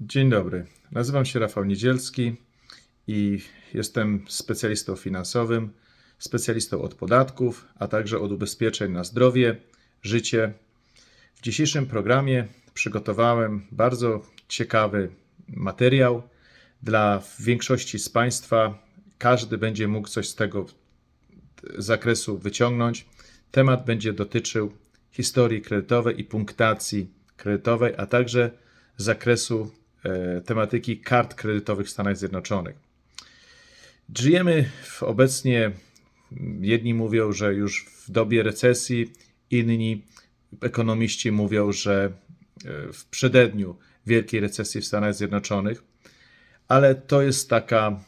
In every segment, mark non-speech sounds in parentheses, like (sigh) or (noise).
Dzień dobry. Nazywam się Rafał Niedzielski i jestem specjalistą finansowym, specjalistą od podatków, a także od ubezpieczeń na zdrowie, życie. W dzisiejszym programie przygotowałem bardzo ciekawy materiał dla większości z Państwa. Każdy będzie mógł coś z tego zakresu wyciągnąć. Temat będzie dotyczył historii kredytowej i punktacji kredytowej, a także zakresu tematyki kart kredytowych w Stanach Zjednoczonych. Żyjemy w obecnie, jedni mówią, że już w dobie recesji, inni ekonomiści mówią, że e, w przededniu wielkiej recesji w Stanach Zjednoczonych, ale to jest taka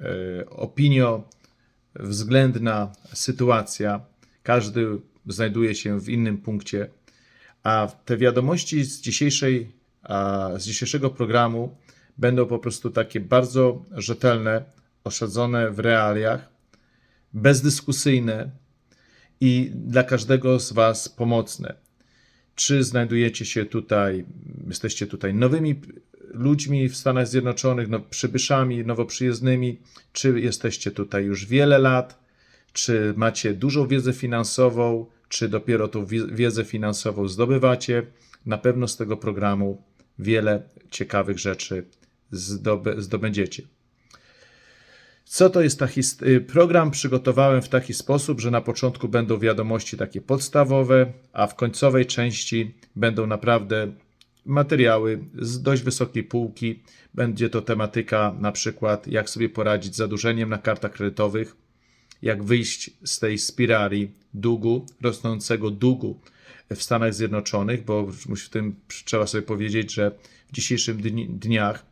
e, opinio względna sytuacja. Każdy znajduje się w innym punkcie, a te wiadomości z, dzisiejszej, z dzisiejszego programu będą po prostu takie bardzo rzetelne, osadzone w realiach, bezdyskusyjne i dla każdego z Was pomocne. Czy znajdujecie się tutaj, jesteście tutaj nowymi ludźmi w Stanach Zjednoczonych, no, przybyszami, nowo przyjezdnymi, czy jesteście tutaj już wiele lat, czy macie dużą wiedzę finansową, czy dopiero tą wi- wiedzę finansową zdobywacie. Na pewno z tego programu wiele ciekawych rzeczy zdobędziecie. Co to jest ta his- y, program? Przygotowałem w taki sposób, że na początku będą wiadomości takie podstawowe, a w końcowej części będą naprawdę materiały z dość wysokiej półki. Będzie to tematyka na przykład, jak sobie poradzić z zadłużeniem na kartach kredytowych, jak wyjść z tej spirali długu, rosnącego długu w Stanach Zjednoczonych, bo w tym trzeba sobie powiedzieć, że w dzisiejszych dni, dniach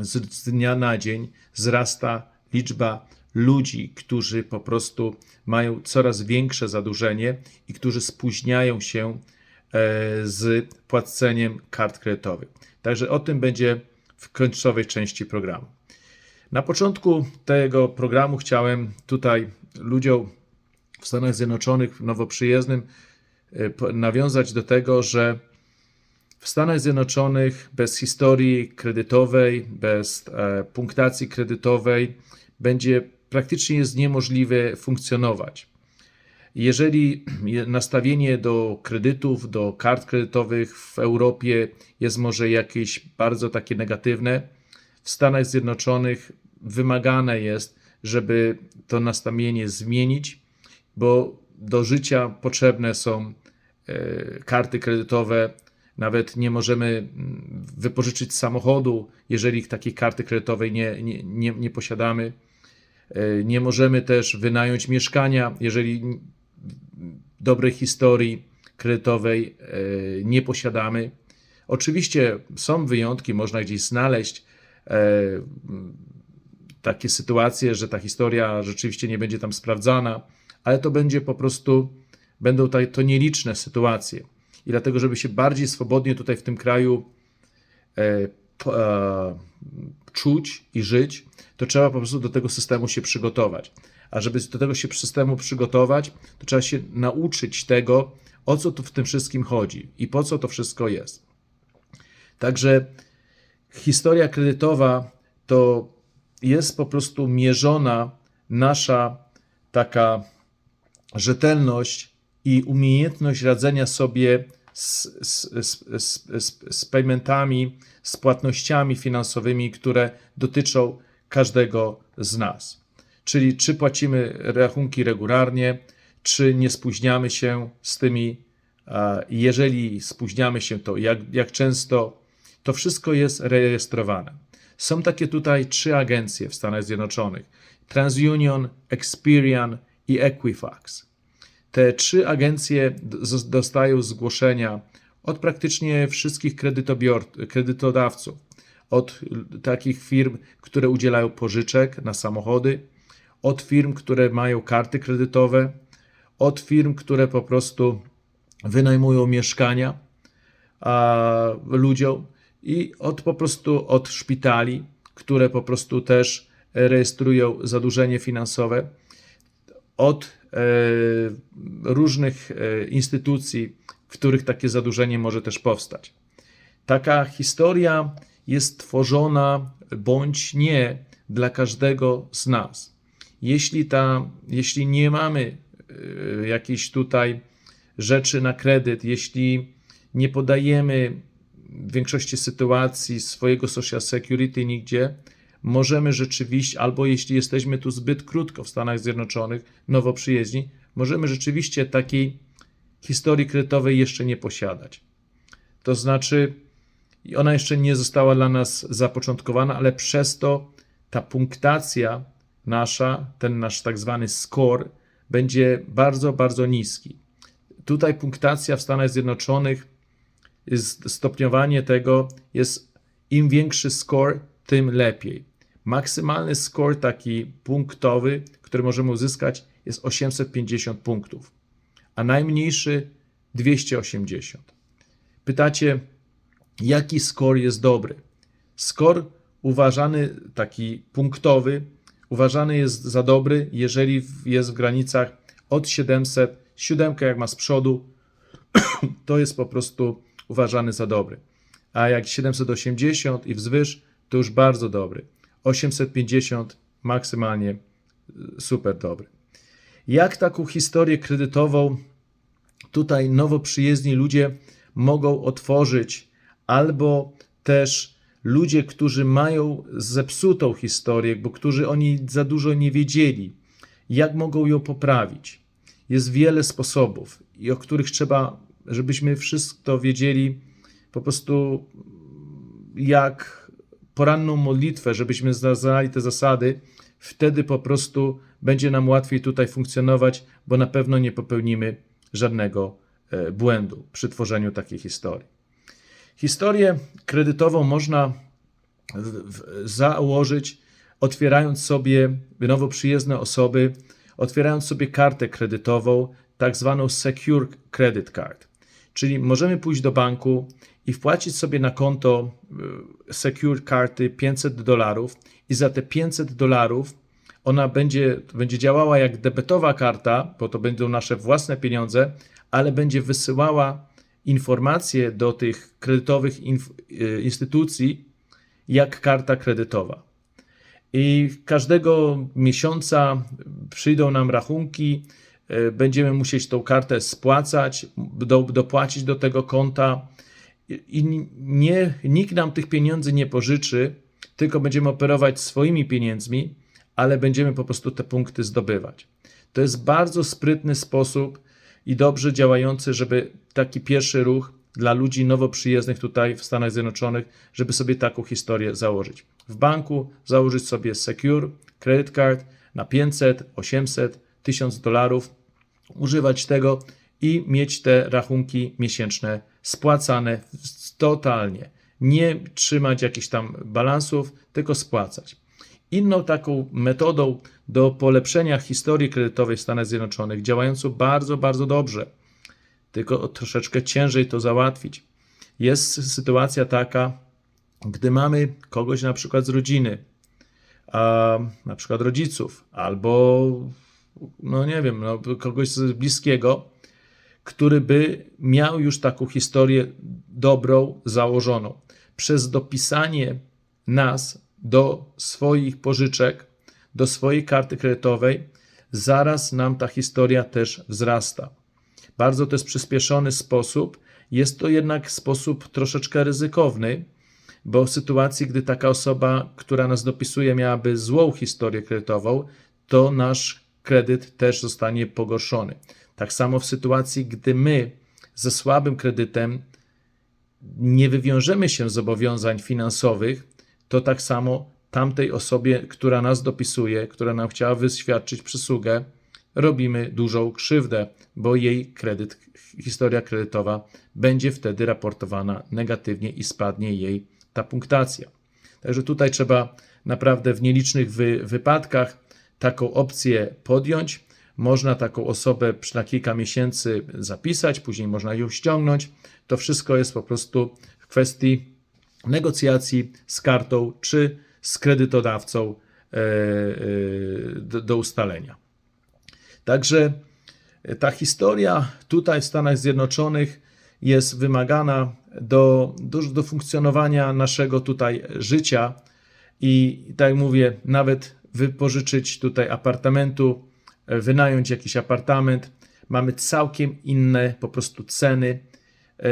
z, z dnia na dzień wzrasta liczba ludzi, którzy po prostu mają coraz większe zadłużenie i którzy spóźniają się e, z płaceniem kart kredytowych. Także o tym będzie w końcowej części programu. Na początku tego programu chciałem tutaj ludziom w Stanach Zjednoczonych, nowo przyjezdnym, nawiązać do tego, że w Stanach Zjednoczonych bez historii kredytowej, bez e, punktacji kredytowej będzie praktycznie jest niemożliwe funkcjonować. Jeżeli je- nastawienie do kredytów, do kart kredytowych w Europie jest może jakieś bardzo takie negatywne, w Stanach Zjednoczonych wymagane jest, żeby to nastawienie zmienić, bo do życia potrzebne są karty kredytowe. Nawet nie możemy mm, wypożyczyć samochodu, jeżeli takiej karty kredytowej nie, nie, nie, nie posiadamy. E, Nie możemy też wynająć mieszkania, jeżeli dobrej historii kredytowej e, nie posiadamy. Oczywiście są wyjątki, można gdzieś znaleźć e, takie sytuacje, że ta historia rzeczywiście nie będzie tam sprawdzana, ale to będzie po prostu, będą to nieliczne sytuacje. I dlatego, żeby się bardziej swobodnie tutaj w tym kraju e, e, czuć i żyć, to trzeba po prostu do tego systemu się przygotować. A żeby do tego się systemu przygotować, to trzeba się nauczyć tego, o co tu w tym wszystkim chodzi i po co to wszystko jest. Także historia kredytowa to jest po prostu mierzona nasza taka rzetelność i umiejętność radzenia sobie z, z, z, z, z, paymentami, z płatnościami finansowymi, które dotyczą każdego z nas. Czyli czy płacimy rachunki regularnie, czy nie spóźniamy się z tymi, jeżeli spóźniamy się, to jak, jak często, to wszystko jest rejestrowane. Są takie tutaj trzy agencje w Stanach Zjednoczonych: TransUnion, Experian i Equifax. Te trzy agencje dostają zgłoszenia od praktycznie wszystkich kredytodawców, od takich firm, które udzielają pożyczek na samochody, od firm, które mają karty kredytowe, od firm, które po prostu wynajmują mieszkania a, ludziom i od po prostu od szpitali, które po prostu też rejestrują zadłużenie finansowe, od e, różnych e, instytucji, w których takie zadłużenie może też powstać. taka historia jest tworzona bądź nie dla każdego z nas. Jeśli, ta, jeśli nie mamy y, jakichś tutaj rzeczy na kredyt, jeśli nie podajemy w większości sytuacji swojego social security nigdzie, możemy rzeczywiście, albo jeśli jesteśmy tu zbyt krótko w Stanach Zjednoczonych, nowo przyjezdni, możemy rzeczywiście takiej historii kredytowej jeszcze nie posiadać. To znaczy, ona jeszcze nie została dla nas zapoczątkowana, ale przez to ta punktacja nasza, ten nasz tak zwany score, będzie bardzo, bardzo niski. Tutaj punktacja w Stanach Zjednoczonych, stopniowanie tego jest im większy score, tym lepiej. Maksymalny score taki punktowy, który możemy uzyskać, jest 850 punktów, a najmniejszy 280. Pytacie, jaki score jest dobry? Score uważany, taki punktowy, uważany jest za dobry, jeżeli jest w granicach od 700, siódemka jak ma z przodu, (clears throat) to jest po prostu uważany za dobry. A jak 780 i wzwyż, to już bardzo dobry. 850 maksymalnie y, super dobry. Jak taką historię kredytową tutaj nowo przyjezdni ludzie mogą otworzyć, albo też ludzie, którzy mają zepsutą historię, bo którzy oni za dużo nie wiedzieli, jak mogą ją poprawić. Jest wiele sposobów, i o których trzeba, żebyśmy wszystko wiedzieli, po prostu jak poranną modlitwę, żebyśmy znali te zasady, wtedy po prostu będzie nam łatwiej tutaj funkcjonować, bo na pewno nie popełnimy żadnego e, błędu przy tworzeniu takiej historii. Historię kredytową można założyć, otwierając sobie nowo przyjezdne osoby, otwierając sobie kartę kredytową, tak zwaną Secure Credit Card. Czyli możemy pójść do banku i wpłacić sobie na konto y, Secure karty 500 dolarów i za te 500 dolarów ona będzie, będzie działała jak debetowa karta, bo to będą nasze własne pieniądze, ale będzie wysyłała informacje do tych kredytowych y, instytucji jak karta kredytowa. I każdego miesiąca przyjdą nam rachunki, e, będziemy musieć tą kartę spłacać, do, dopłacić do tego konta i nie, nikt nam tych pieniędzy nie pożyczy, tylko będziemy operować swoimi pieniędzmi, ale będziemy po prostu te punkty zdobywać. To jest bardzo sprytny sposób i dobrze działający, żeby taki pierwszy ruch dla ludzi nowo przyjezdnych tutaj w Stanach Zjednoczonych, żeby sobie taką historię założyć. W banku założyć sobie Secure Credit Card na 500, 800, 1000 dolarów, używać tego i mieć te rachunki miesięczne spłacane totalnie. Nie trzymać jakichś tam balansów, tylko spłacać. Inną taką metodą do polepszenia historii kredytowej w Stanach Zjednoczonych, działającą bardzo, bardzo dobrze, tylko troszeczkę ciężej to załatwić. Jest sytuacja taka, gdy mamy kogoś na przykład z rodziny, a, na przykład rodziców, albo no nie wiem, no, kogoś bliskiego, który by miał już taką historię dobrą, założoną. Przez dopisanie nas do swoich pożyczek, do swojej karty kredytowej, zaraz nam ta historia też wzrasta. Bardzo to jest przyspieszony sposób. Jest to jednak sposób troszeczkę ryzykowny, bo w sytuacji, gdy taka osoba, która nas dopisuje, miałaby złą historię kredytową, to nasz kredyt też zostanie pogorszony. Tak samo w sytuacji, gdy my ze słabym kredytem nie wywiążemy się z zobowiązań finansowych, to tak samo tamtej osobie, która nas dopisuje, która nam chciała wyświadczyć przysługę, robimy dużą krzywdę, bo jej kredyt, historia kredytowa będzie wtedy raportowana negatywnie i spadnie jej ta punktacja. Także tutaj trzeba naprawdę w nielicznych wy, wypadkach taką opcję podjąć. Można taką osobę na kilka miesięcy zapisać, później można ją ściągnąć. To wszystko jest po prostu w kwestii negocjacji z kartą czy z kredytodawcą e, e, do, ustalenia. Także ta historia tutaj w Stanach Zjednoczonych jest wymagana do, do, do funkcjonowania naszego tutaj życia. I tak jak mówię, nawet wypożyczyć tutaj apartamentu, e, wynająć jakiś apartament, mamy całkiem inne po prostu ceny e,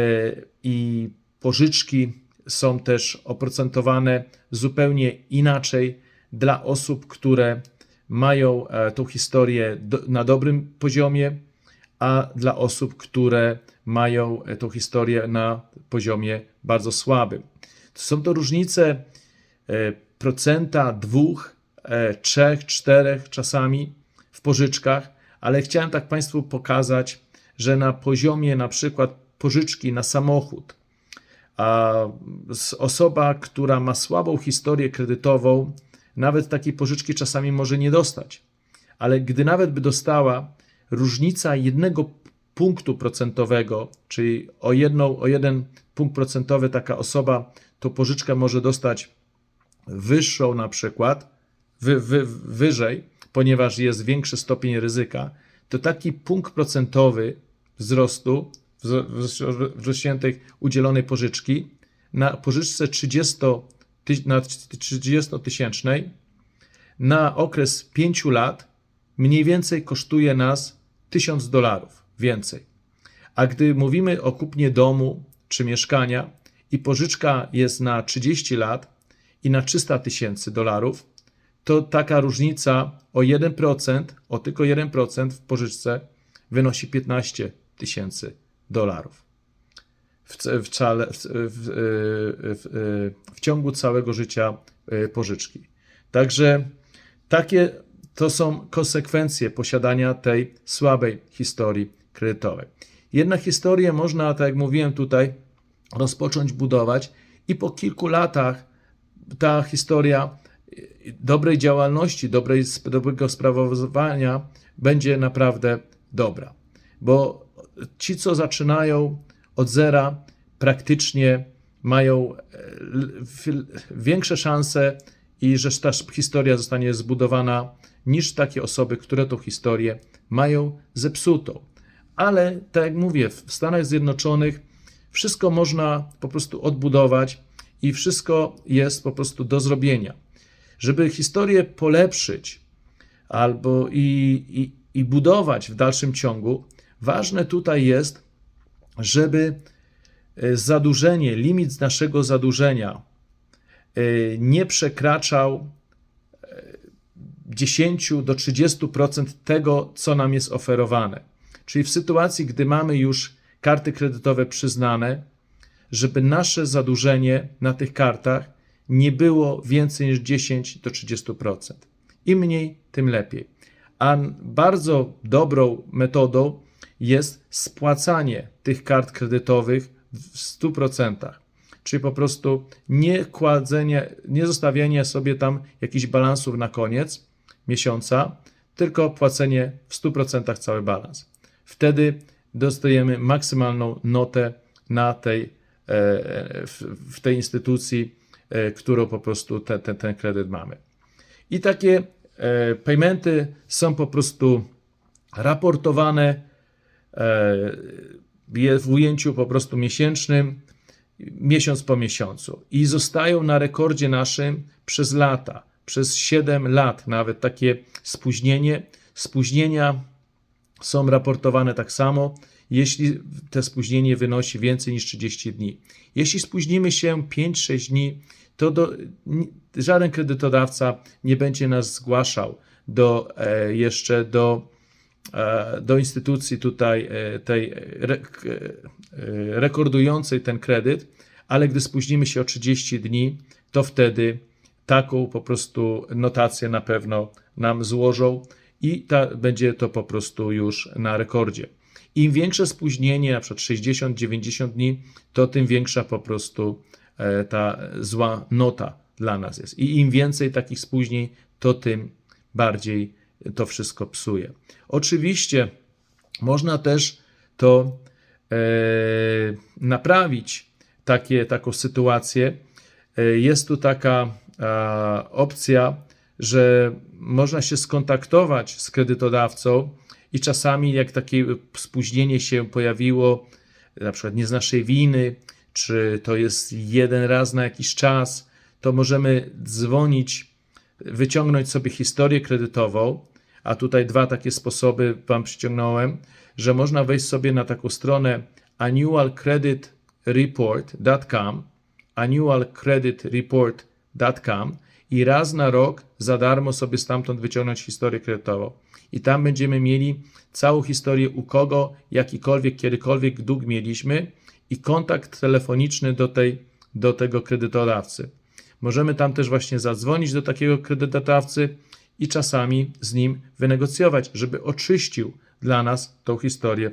i pożyczki są też oprocentowane zupełnie inaczej dla osób, które mają e, tą historię na dobrym poziomie, a dla osób, które mają e, tą historię na poziomie bardzo słabym. Są to różnice e, procenta, dwóch, e, trzech, czterech czasami w pożyczkach, ale chciałem tak Państwu pokazać, że na poziomie na przykład pożyczki na samochód, a osoba, która ma słabą historię kredytową, nawet takiej pożyczki czasami może nie dostać. Ale gdy nawet by dostała, różnica jednego punktu procentowego, czyli o, jedną, o jeden punkt procentowy taka osoba tą pożyczkę może dostać wyższą na przykład, wy, wy, wyżej, ponieważ jest większy stopień ryzyka, to taki punkt procentowy wzrostu wzro- wzro- wzrośniętych udzielonej pożyczki na pożyczce 30 ty- na 30 tysięcznej na okres 5 lat mniej więcej kosztuje nas 1000 dolarów więcej. A gdy mówimy o kupnie domu czy mieszkania i pożyczka jest na 30 lat i na 300 tysięcy dolarów, to taka różnica o 1%, o tylko 1% w pożyczce wynosi 15 tysięcy dolarów. W, w, w, w, w, ciągu całego życia y, pożyczki. Także takie to są konsekwencje posiadania tej słabej historii kredytowej. Jednak historię można, tak jak mówiłem tutaj, rozpocząć budować i po kilku latach ta historia dobrej działalności, dobrej, dobrego sprawowania będzie naprawdę dobra. Bo ci, co zaczynają od zera, praktycznie mają e, większe szanse i że ta historia zostanie zbudowana niż takie osoby, które tą historię mają zepsutą. Ale tak jak mówię, w Stanach Zjednoczonych wszystko można po prostu odbudować i wszystko jest po prostu do zrobienia. Żeby historię polepszyć albo i, i, i budować w dalszym ciągu, ważne tutaj jest, żeby e, zadłużenie, limit naszego zadłużenia e, nie przekraczał e, 10 do 30% tego, co nam jest oferowane. Czyli w sytuacji, gdy mamy już karty kredytowe przyznane, żeby nasze zadłużenie na tych kartach nie było więcej niż 10 do 30%. Im mniej, tym lepiej. A bardzo dobrą metodą jest spłacanie tych kart kredytowych w 100%. Czyli po prostu nie kładzenie, nie zostawianie sobie tam jakichś balansów na koniec miesiąca, tylko płacenie w 100% cały balans. Wtedy dostajemy maksymalną notę na tej, e, w, w tej instytucji, e, którą po prostu te, te, ten kredyt mamy. I takie e, paymenty są po prostu raportowane e, w ujęciu po prostu miesięcznym, miesiąc po miesiącu. I zostają na rekordzie naszym przez lata, przez 7 lat, nawet takie spóźnienie. Spóźnienia są raportowane tak samo, jeśli te spóźnienie wynosi więcej niż 30 dni. Jeśli spóźnimy się 5-6 dni, to do, żaden kredytodawca nie będzie nas zgłaszał do, e, jeszcze do, e, do instytucji tutaj e, tej rekordującej ten kredyt, ale gdy spóźnimy się o 30 dni, to wtedy taką po prostu notację na pewno nam złożą i ta, będzie to po prostu już na rekordzie. Im większe spóźnienie, na przykład 60-90 dni, to tym większa po prostu e, ta zła nota dla nas jest. I im więcej takich spóźnień, to tym bardziej to wszystko psuje. Oczywiście można też to e, naprawić, takie, taką sytuację. E, Jest tu taka opcja, że można się skontaktować z kredytodawcą i czasami jak takie spóźnienie się pojawiło na przykład nie z naszej winy, czy to jest jeden raz na jakiś czas, to możemy dzwonić, wyciągnąć sobie historię kredytową, a tutaj dwa takie sposoby Wam przyciągnąłem, że można wejść sobie na taką stronę annualcreditreport.com annualcreditreport.com i raz na rok za darmo sobie stamtąd wyciągnąć historię kredytową. I tam będziemy mieli całą historię u kogo, jakikolwiek, kiedykolwiek dług mieliśmy i kontakt telefoniczny do, tej, do tego kredytodawcy. Możemy tam też właśnie zadzwonić do takiego kredytodawcy i czasami z nim wynegocjować, żeby oczyścił dla nas tą historię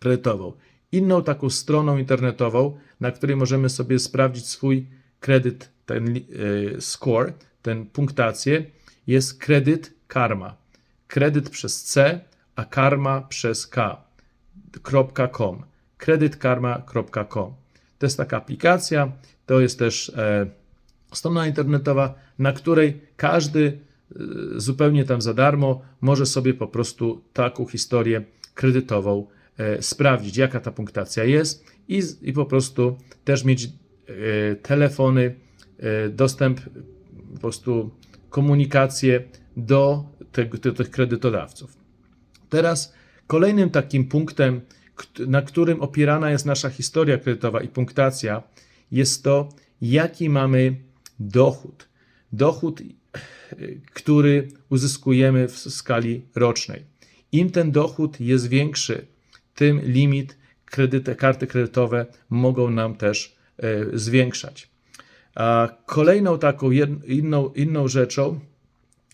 kredytową. Inną taką stroną internetową, na której możemy sobie sprawdzić swój kredyt, ten e, score, ten punktację, jest kredyt karma. Kredyt przez C, a karma przez K. .com. kredytkarma.com. To jest taka aplikacja, to jest też e, strona internetowa, na której każdy e, zupełnie tam za darmo może sobie po prostu taką historię kredytową e, sprawdzić, jaka ta punktacja jest i, i po prostu też mieć e, telefony, e, dostęp, po prostu komunikację do, do tych kredytodawców. Teraz kolejnym takim punktem, kt- na którym opierana jest nasza historia kredytowa i punktacja, jest to, jaki mamy dochód. Dochód, który uzyskujemy w skali rocznej. Im ten dochód jest większy, tym limit kredyty, karty kredytowe mogą nam też e, zwiększać. A kolejną taką inną, inną rzeczą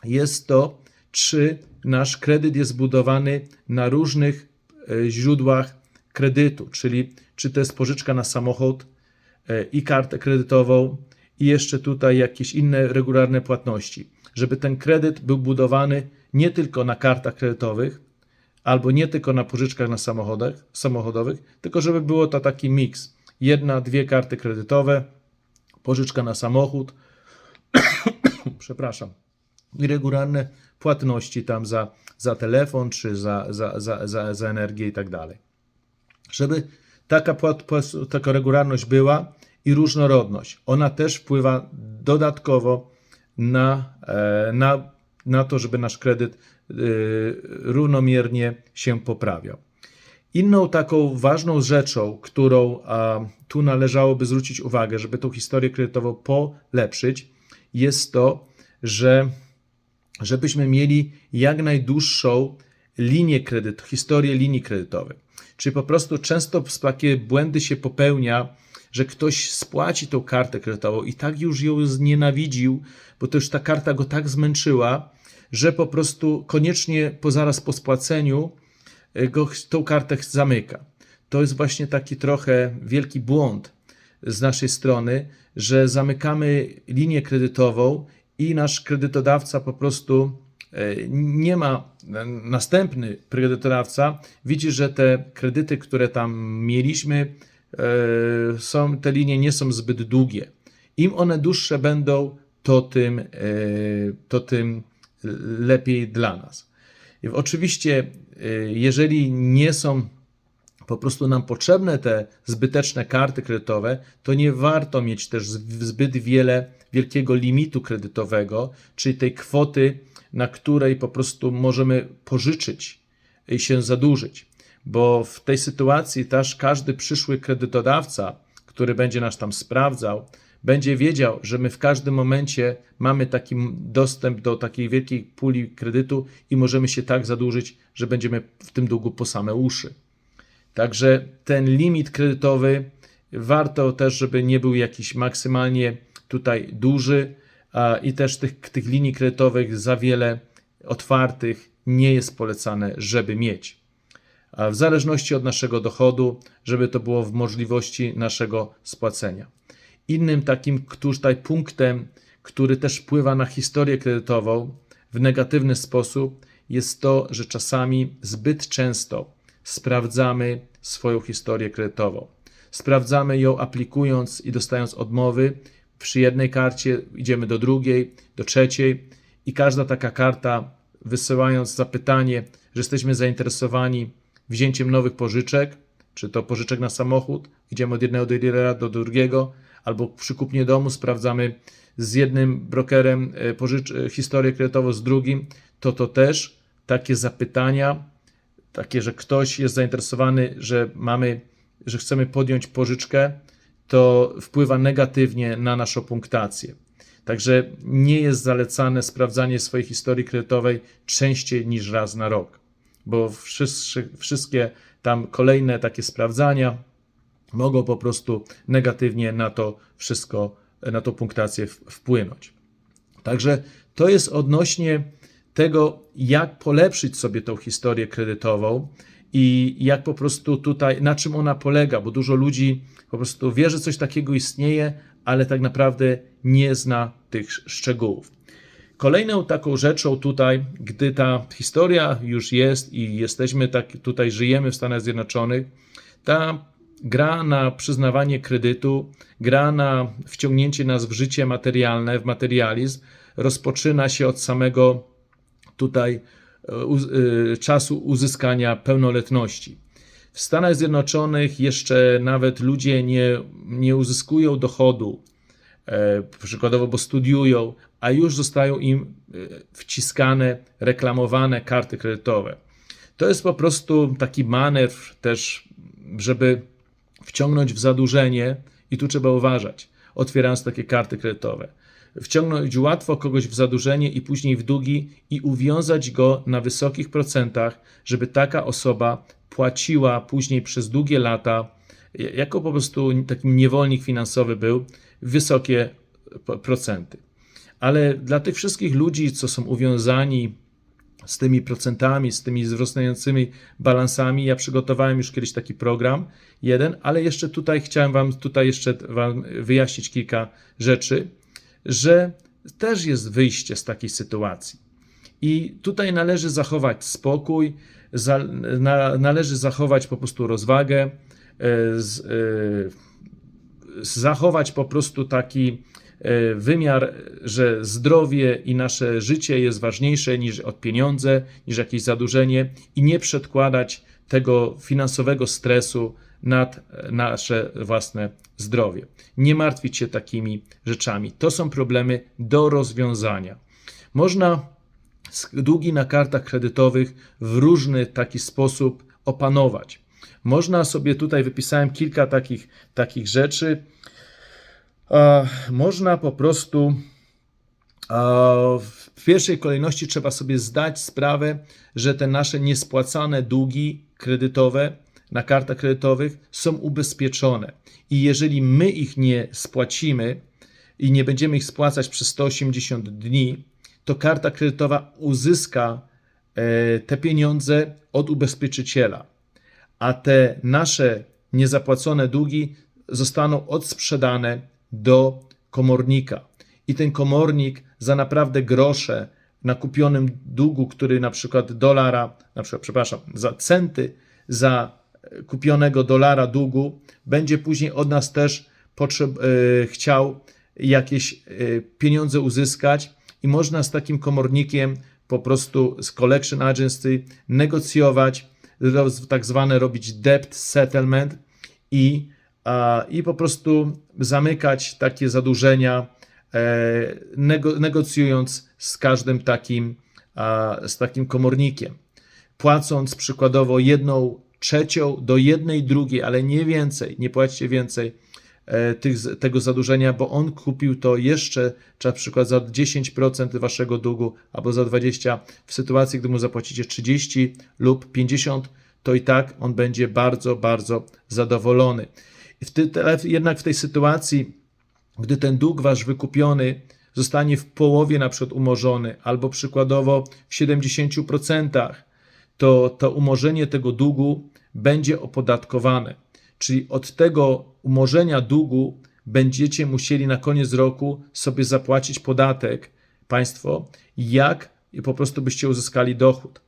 jest to, czy nasz kredyt jest budowany na różnych e, źródłach kredytu, czyli czy to jest pożyczka na samochód e, i kartę kredytową, i jeszcze tutaj jakieś inne regularne płatności, żeby ten kredyt był budowany nie tylko na kartach kredytowych, albo nie tylko na pożyczkach na samochodach, samochodowych, tylko żeby było to taki miks. Jedna, dwie karty kredytowe, pożyczka na samochód, (coughs) przepraszam, i regularne płatności tam za, za telefon, czy za, za, za, za, za energię i tak dalej. Żeby taka, płat, taka regularność była i różnorodność, ona też wpływa dodatkowo na, e, na, na to, żeby nasz kredyt e, równomiernie się poprawiał. Inną taką ważną rzeczą, którą a, tu należałoby zwrócić uwagę, żeby tą historię kredytową polepszyć, jest to, że żebyśmy mieli jak najdłuższą linię kredytu, historię linii kredytowej. Czyli po prostu często takie błędy się popełnia, że ktoś spłaci tą kartę kredytową i tak już ją znienawidził, bo to już ta karta go tak zmęczyła, że po prostu koniecznie po zaraz po spłaceniu y, go tą kartę zamyka. To jest właśnie taki trochę wielki błąd z naszej strony, że zamykamy linię kredytową i nasz kredytodawca po prostu e, nie ma, e, następny kredytodawca widzi, że te kredyty, które tam mieliśmy, e, są, te linie nie są zbyt długie. Im one dłuższe będą, to tym, to tym lepiej dla nas. Oczywiście, jeżeli nie są po prostu nam potrzebne te zbyteczne karty kredytowe, to nie warto mieć też zbyt wiele wielkiego limitu kredytowego, czyli tej kwoty, na której po prostu możemy pożyczyć i się zadłużyć. Bo w tej sytuacji też każdy przyszły kredytodawca, który będzie nas tam sprawdzał, będzie wiedział, że my w każdym momencie mamy taki dostęp do takiej wielkiej puli kredytu i możemy się tak zadłużyć, że będziemy w tym długu po same uszy. Także ten limit kredytowy warto też, żeby nie był jakiś maksymalnie tutaj duży i też tych, tych linii kredytowych za wiele otwartych nie jest polecane, żeby mieć. W zależności od naszego dochodu, żeby to było w możliwości naszego spłacenia. Innym takim tutaj punktem, który też wpływa na historię kredytową w negatywny sposób, jest to, że czasami zbyt często sprawdzamy swoją historię kredytową. Sprawdzamy ją aplikując i dostając odmowy. Przy jednej karcie idziemy do drugiej, do trzeciej i każda taka karta, wysyłając zapytanie, że jesteśmy zainteresowani wzięciem nowych pożyczek, czy to pożyczek na samochód, idziemy od jednego dealera do drugiego, albo przy kupnie domu sprawdzamy z jednym brokerem e, e, historię kredytową, z drugim, to to też takie zapytania, takie, że ktoś jest zainteresowany, że mamy, że chcemy podjąć pożyczkę, to wpływa negatywnie na naszą punktację. Także nie jest zalecane sprawdzanie swojej historii kredytowej częściej niż raz na rok, bo wszyscy, wszystkie tam kolejne takie sprawdzania mogą po prostu negatywnie na to wszystko, na tą punktację wpłynąć. Także to jest odnośnie tego, jak polepszyć sobie tą historię kredytową i jak po prostu tutaj, na czym ona polega, bo dużo ludzi po prostu wie, że coś takiego istnieje, ale tak naprawdę nie zna tych szczegółów. Kolejną taką rzeczą tutaj, gdy ta historia już jest i jesteśmy tak, tutaj żyjemy w Stanach Zjednoczonych, ta gra na przyznawanie kredytu, gra na wciągnięcie nas w życie materialne, w materializm, rozpoczyna się od samego tutaj e, e, czasu uzyskania pełnoletności. W Stanach Zjednoczonych jeszcze nawet ludzie nie, nie uzyskują dochodu, e, przykładowo, bo studiują, a już zostają im wciskane, reklamowane karty kredytowe. To jest po prostu taki manewr też, żeby wciągnąć w zadłużenie i tu trzeba uważać, otwierając takie karty kredytowe. Wciągnąć łatwo kogoś w zadłużenie i później w długi i uwiązać go na wysokich procentach, żeby taka osoba płaciła później przez długie lata, jako po prostu taki niewolnik finansowy był, wysokie procenty. Ale dla tych wszystkich ludzi, co są uwiązani z tymi procentami, z tymi wzrastającymi balansami. Ja przygotowałem już kiedyś taki program, jeden, ale jeszcze tutaj chciałem Wam tutaj jeszcze Wam wyjaśnić kilka rzeczy, że też jest wyjście z takiej sytuacji. I tutaj należy zachować spokój, za, na, należy zachować po prostu rozwagę, e, z, e, zachować po prostu taki e, wymiar, że zdrowie i nasze życie jest ważniejsze niż od pieniądze, niż jakieś zadłużenie i nie przedkładać tego finansowego stresu nad e, nasze własne zdrowie. Nie martwić się takimi rzeczami. To są problemy do rozwiązania. Można długi na kartach kredytowych w różny taki sposób opanować. Można sobie tutaj wypisałem kilka takich, takich rzeczy. Można po prostu w pierwszej kolejności trzeba sobie zdać sprawę, że te nasze niespłacane długi kredytowe na kartach kredytowych są ubezpieczone. I jeżeli my ich nie spłacimy i nie będziemy ich spłacać przez 180 dni, to karta kredytowa uzyska e, te pieniądze od ubezpieczyciela, a te nasze niezapłacone długi zostaną odsprzedane do komornika. I ten komornik za naprawdę grosze na kupionym długu, który na przykład dolara, na przykład, przepraszam, za centy za kupionego dolara długu, będzie później od nas też e, chciał jakieś e, pieniądze uzyskać i można z takim komornikiem po prostu z collection agency negocjować, tak zwane robić debt settlement i, i po prostu zamykać takie zadłużenia, e, nego, negocjując z każdym takim, z takim komornikiem. Płacąc przykładowo jedną trzecią do jednej drugiej, ale nie więcej, nie płacicie więcej e, tych, tego zadłużenia, bo on kupił to jeszcze, na przykład za 10% waszego długu, albo za 20%. W sytuacji, gdy mu zapłacicie 30 lub 50, to i tak on będzie bardzo, bardzo zadowolony. Jednak w tej sytuacji, gdy ten dług wasz wykupiony zostanie w połowie na przykład umorzony, albo przykładowo w 70%, to to umorzenie tego długu będzie opodatkowane. Czyli od tego umorzenia długu będziecie musieli na koniec roku sobie zapłacić podatek państwo, jak po prostu byście uzyskali dochód.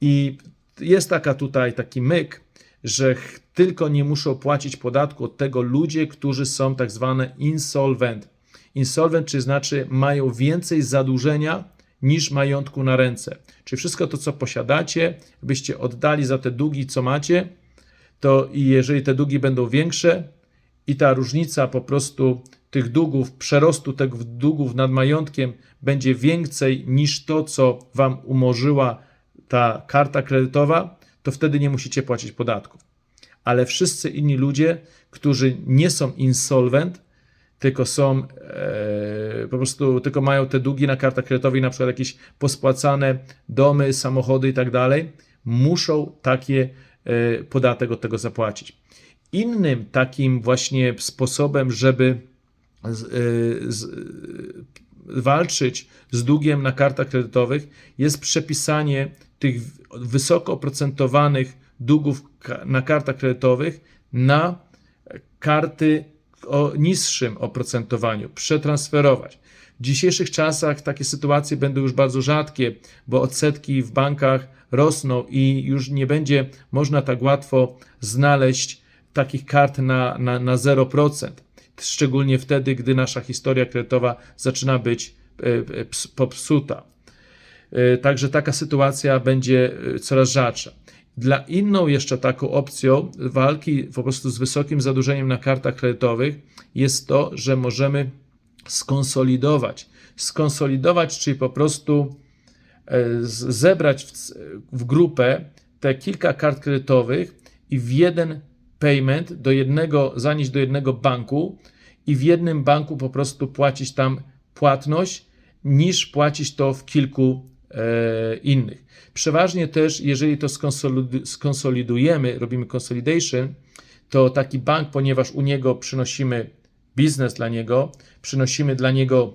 I jest taka tutaj taki myk, że tylko nie muszą płacić podatku od tego ludzie, którzy są tak zwane insolvent. Insolvent, czyli znaczy mają więcej zadłużenia niż majątku na ręce. Czyli wszystko to, co posiadacie, byście oddali za te długi, co macie, to i jeżeli te długi będą większe i ta różnica po prostu tych długów, przerostu tych długów nad majątkiem będzie więcej niż to, co wam umorzyła ta karta kredytowa, to wtedy nie musicie płacić podatków. Ale wszyscy inni ludzie, którzy nie są insolvent, tylko są e, po prostu, tylko mają te długi na kartach kredytowych, na przykład jakieś pospłacane domy, samochody i tak dalej, muszą takie e, podatek od tego zapłacić. Innym takim właśnie sposobem, żeby z, e, z, walczyć z długiem na kartach kredytowych jest przepisanie tych wysoko oprocentowanych długów na kartach kredytowych na karty o niższym oprocentowaniu, przetransferować. W dzisiejszych czasach takie sytuacje będą już bardzo rzadkie, bo odsetki w bankach rosną i już nie będzie można tak łatwo znaleźć takich kart na, na, na 0%. Szczególnie wtedy, gdy nasza historia kredytowa zaczyna być e, e, ps- popsuta. E, Także taka sytuacja będzie coraz rzadsza. Dla inną jeszcze taką opcją walki po prostu z wysokim zadłużeniem na kartach kredytowych jest to, że możemy skonsolidować. Skonsolidować, czyli po prostu e, zebrać w, grupę te kilka kart kredytowych i w jeden payment do jednego, zanieść do jednego banku i w jednym banku po prostu płacić tam płatność, niż płacić to w kilku innych. Przeważnie też, jeżeli to skonsolidu- skonsolidujemy, robimy consolidation, to taki bank, ponieważ u niego przynosimy biznes dla niego, przynosimy dla niego,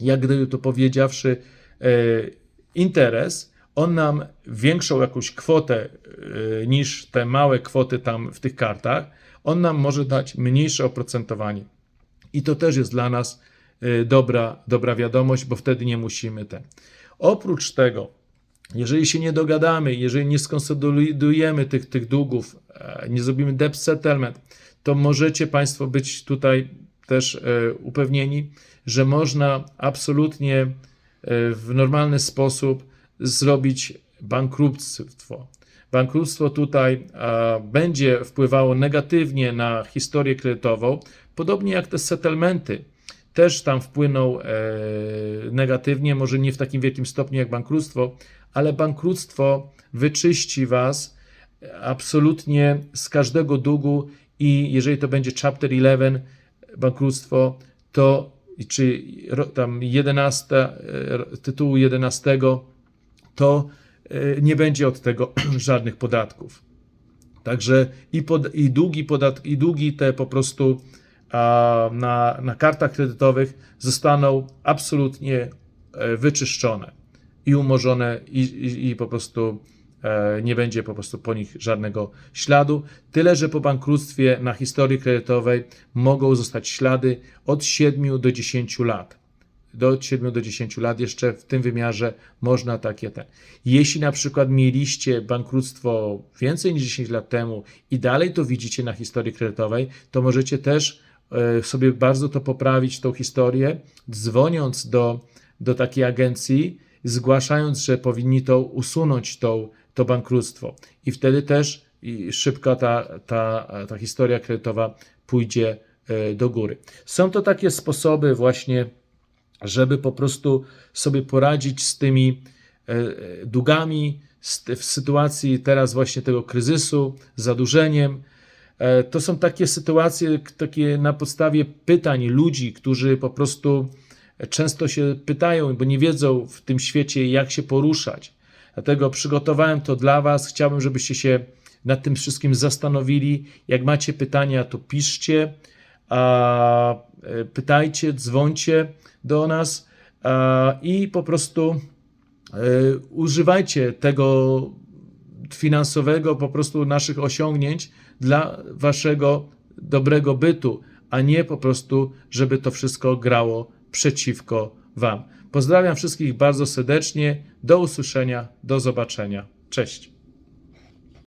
jak gdyby to powiedziawszy, e, interes, on nam większą jakąś kwotę e, niż te małe kwoty tam w tych kartach, on nam może dać mniejsze oprocentowanie. I to też jest dla nas e, dobra, dobra wiadomość, bo wtedy nie musimy ten. Oprócz tego, jeżeli się nie dogadamy, jeżeli nie skonsolidujemy tych, tych długów, e, nie zrobimy debt settlement, to możecie Państwo być tutaj też e, upewnieni, że można absolutnie e, w normalny sposób zrobić bankructwo. Bankructwo tutaj będzie wpływało negatywnie na historię kredytową, podobnie jak te settlementy też tam wpłyną e, negatywnie, może nie w takim wielkim stopniu jak bankructwo, ale bankructwo wyczyści Was absolutnie z każdego długu i jeżeli to będzie Chapter 11 bankructwo, to czy tam 11, e, tytułu 11, to e, nie będzie od tego (clears throat) żadnych podatków. Także i, pod, i długi podat, i długi te po prostu na, na kartach kredytowych zostaną absolutnie e, wyczyszczone i umorzone i, i, i po prostu e, nie będzie po prostu po nich żadnego śladu. Tyle, że po bankructwie na historii kredytowej mogą zostać ślady od 7 do 10 lat do 7 do 10 lat jeszcze w tym wymiarze można takie te. Jeśli na przykład mieliście bankructwo więcej niż 10 lat temu i dalej to widzicie na historii kredytowej, to możecie też sobie bardzo to poprawić, tą historię, dzwoniąc do, do takiej agencji, zgłaszając, że powinni to usunąć tą, to bankructwo. I wtedy też szybko ta, ta, ta historia kredytowa pójdzie e, do góry. Są to takie sposoby właśnie żeby po prostu sobie poradzić z tymi e, e, długami w sytuacji teraz właśnie tego kryzysu, zadłużeniem. E, To są takie sytuacje, takie na podstawie pytań ludzi, którzy po prostu często się pytają, bo nie wiedzą w tym świecie, jak się poruszać. Dlatego przygotowałem to dla Was. Chciałbym, żebyście się nad tym wszystkim zastanowili. Jak macie pytania, to piszcie, e, pytajcie, dzwońcie do nas i po prostu e, używajcie tego finansowego, po prostu naszych osiągnięć dla Waszego dobrego bytu, a nie po prostu, żeby to wszystko grało przeciwko Wam. Pozdrawiam wszystkich bardzo serdecznie. Do usłyszenia, do zobaczenia. Cześć.